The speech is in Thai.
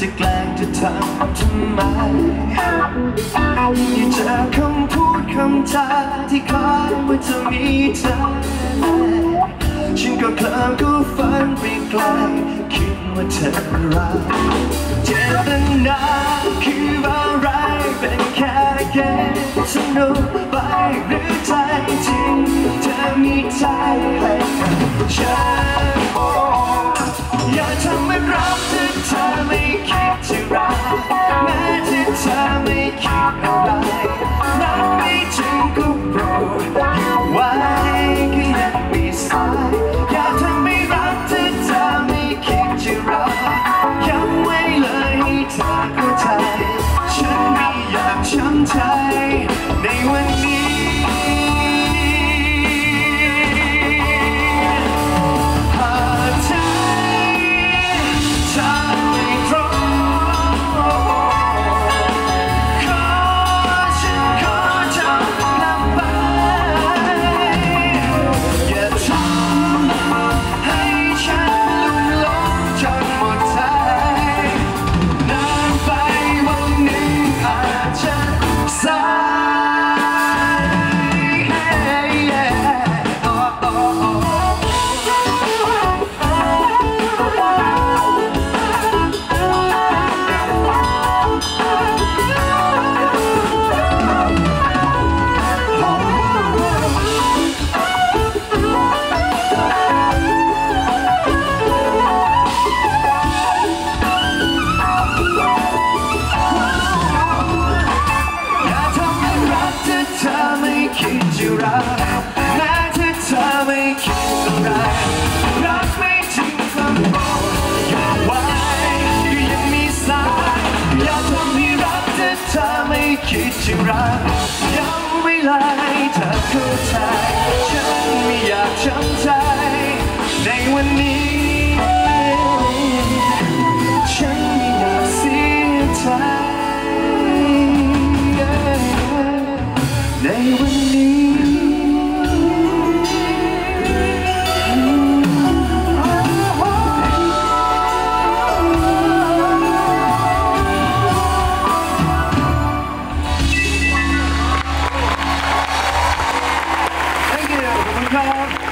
จะแกล้งจะทำทำไมอย่าเจอคำพูดคำจาที่คอยว่าจะมีเธอฉันก็เคลิ้มก็ฝันไปไกลคิดว่าเธอรักเจตนาคืออะไรเป็นแค่เกมสนุกไปหรือใจจริงเธอมีใจ ไม่คิดจะรักย้ำไม่ไลยเธอเข้าใจฉันไม่อยากจะ 你好